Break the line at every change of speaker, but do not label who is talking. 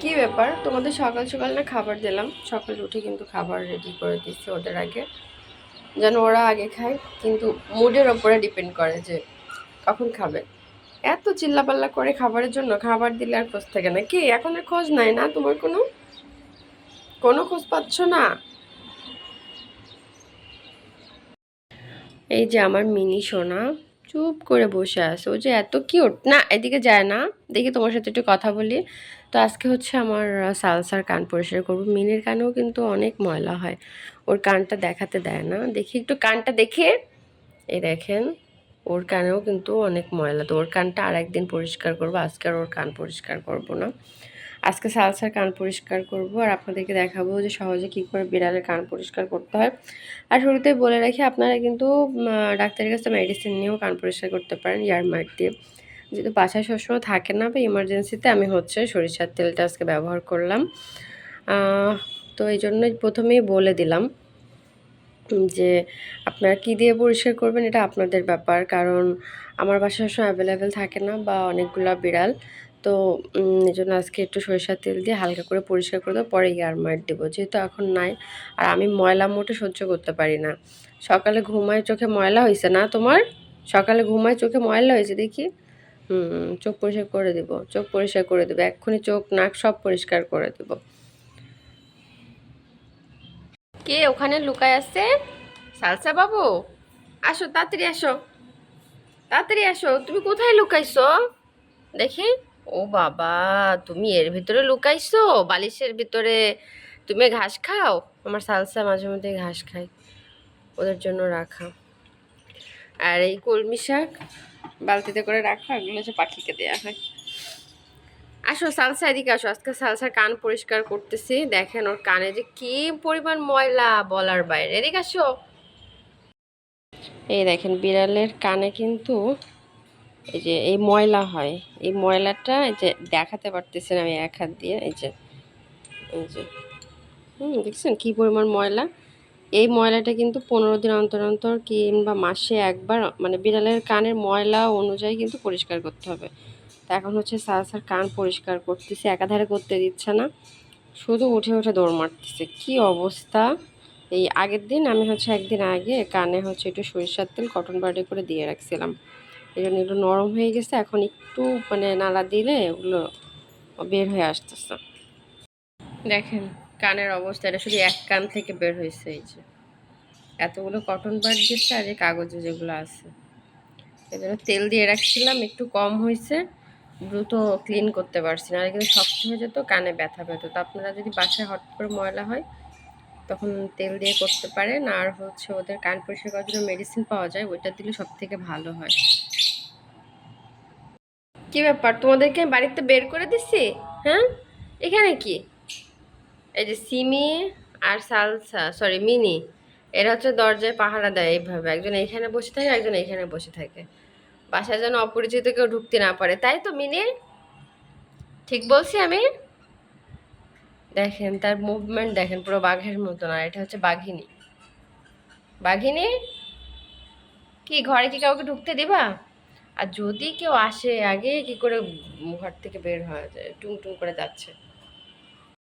কি ব্যাপার? তোমাদের সকাল সকাল না খাবার দিলাম। সকালে উঠে কিন্তু খাবার রেডি করে দিচ্ছি ওদের আগে। যেন ওরা আগে খায়, কিন্তু মুডের ওপরে ডিপেন্ড করে যে কখন খাবে। এত চিল্লাপাল্লা করে খাবারের জন্য খাবার দিলে আর খোঁজ থাকে না। কি, এখন আর খোঁজ নাই না তোমার কোনো? কোনো খোঁজ পাচ্ছ না? এই যে আমার মিনি সোনা চুপ করে বসে আছে। ও যে এত কিউট না, এদিকে যায় না। দেখি তোমার সাথে একটু কথা বলি। তো আজকে হচ্ছে আমার সালসার কান পরিষ্কার করব। মিনির কানেও কিন্তু অনেক ময়লা হয়। ওর কানটা দেখাতে দেয় না। দেখি একটু কানটা দেখে। এ দেখেন, ওর কানেও কিন্তু অনেক ময়লা। তো ওর কানটা আর একদিন পরিষ্কার করব। আজকে আর ওর কান পরিষ্কার করব না। আজকে সালসার কান পরিষ্কার করব আর আপনাদেরকে দেখাবো যে সহজে কী করে বিড়ালের কান পরিষ্কার করতে হয়। আর শুরুতেই বলে রাখি, আপনারা কিন্তু ডাক্তারের কাছে মেডিসিন নিয়েও কান পরিষ্কার করতে পারেন ইয়ারমার্ট দিয়ে। যেহেতু বাসায় সবসময় থাকে না বা ইমার্জেন্সিতে আমি হচ্ছে সরিষার তেলটা আজকে ব্যবহার করলাম। তো এই জন্যই প্রথমেই বলে দিলাম যে আপনারা কী দিয়ে পরিষ্কার করবেন এটা আপনাদের ব্যাপার। কারণ আমার বাসায় সবসময় অ্যাভেলেবেল থাকে না বা অনেকগুলো বিড়াল। তো এই জন্য আজকে একটু সরিষার তেল দিয়ে হালকা করে পরিষ্কার করে দেবো, পরে ইয়ারমার্ট দেবো। যেহেতু এখন নাই, আর আমি ময়লা মোটে সহ্য করতে পারি না। সকালে ঘুমায় চোখে ময়লা হয়েছে না তোমার? সকালে ঘুমায় চোখে ময়লা হয়েছে দেখি? চোখ পরিষ্কার করে দেবো, চোখ পরিষ্কার করে দেবো, এক্ষুনি চোখ, নাক সব পরিষ্কার করে দেবো। কে ওখানে লুকায় আছে? সালসা বাবু? আসো, তাড়াতাড়ি আসো। তাড়াতাড়ি আসো, তুমি কোথায় লুকাইছো? দেখি। ও বাবা, তুমি এর ভিতরে লুকাইছো? বালিশের ভিতরে তুমি ঘাস খাও? আমার সালসা মাঝে মধ্যে ঘাস খায় ওদের জন্য রাখা। আর এই কলমি শাক বালতিতে করে রাখা, এগুলো হচ্ছে পাখিকে দেওয়া হয়। আসো, সালসা এদিকে আসো। আজকে সালসার কান পরিষ্কার করতেছি। দেখেন ওর কানে যে কি পরিমাণ ময়লা বলার বাইরে। এদিকে আসো। এই দেখেন বিড়ালের কানে কিন্তু এই যে, এই ময়লা হয়। এই ময়লাটা এই যে দেখাতে পারতেছেন আমি এক হাত দিয়ে, এই যে এই যে। হুম, দেখছেন কি পরিমাণ ময়লা? এই ময়লাটা কিন্তু পনেরো দিন অন্তর অন্তর কিংবা মাসে একবার মানে বিড়ালের কানের ময়লা অনুযায়ী কিন্তু পরিষ্কার করতে হবে। তা এখন হচ্ছে সালসার কান পরিষ্কার করতেছে, একাধারে করতে দিচ্ছে না। শুধু উঠে উঠে দৌড় মারতেছে। কি অবস্থা? এই আগের দিন আমি হচ্ছে একদিন আগে কানে হচ্ছে একটু সরিষার তেল, কটন বাডি করে দিয়ে রাখছিলাম। এই জন্য এগুলো নরম হয়ে গেছে। এখন একটু মানে নাড়া দিলে ওগুলো বের হয়ে আসতেছে। দেখেন কানের অবস্থা, এটা শুধু এক কান থেকে বের হয়েছে এই যে। এতগুলো কটন বাড দিচ্ছে আর এই কাগজে যেগুলো আছে। জন্য তেল দিয়ে রাখছিলাম, একটু কম হয়েছে। দ্রুত ক্লিন করতে পারছি না। আর কিন্তু শক্ত হয়ে যেত, কানে ব্যথা পেত। তো আপনারা যদি বাসায় হট করে ময়লা হয়, তখন তেল দিয়ে করতে পারেন। আর হচ্ছে ওদের কান পরিষ্কার করার জন্য মেডিসিন পাওয়া যায়, ওইটা দিলে সব থেকে ভালো হয়। কি ব্যাপার? তোমাদেরকে আমি বাড়িতে বের করে দিচ্ছি হ্যাঁ? এখানে কি? এই যে সিমি আর সালসা সরি মিনি। এরা হচ্ছে দরজায় পাহারা দেয় এইভাবে। একজন এখানে বসে থাকে, একজন এখানে বসে থাকে। বাসায় যেন অপরিচিত কেউ ঢুকতে না পারে। তাই তো, মিনি? ঠিক বলছি আমি? দেখেন, তার মুভমেন্ট দেখেন, পুরো বাঘের মতন। আর এটা হচ্ছে বাঘিনী। বাঘিনী? কি, ঘরে কি কাউকে ঢুকতে দিবা? আর যদি কেউ আসে, আগে কি করে ঘর থেকে বের হওয়া যায়? টুং টুং করে যাচ্ছে।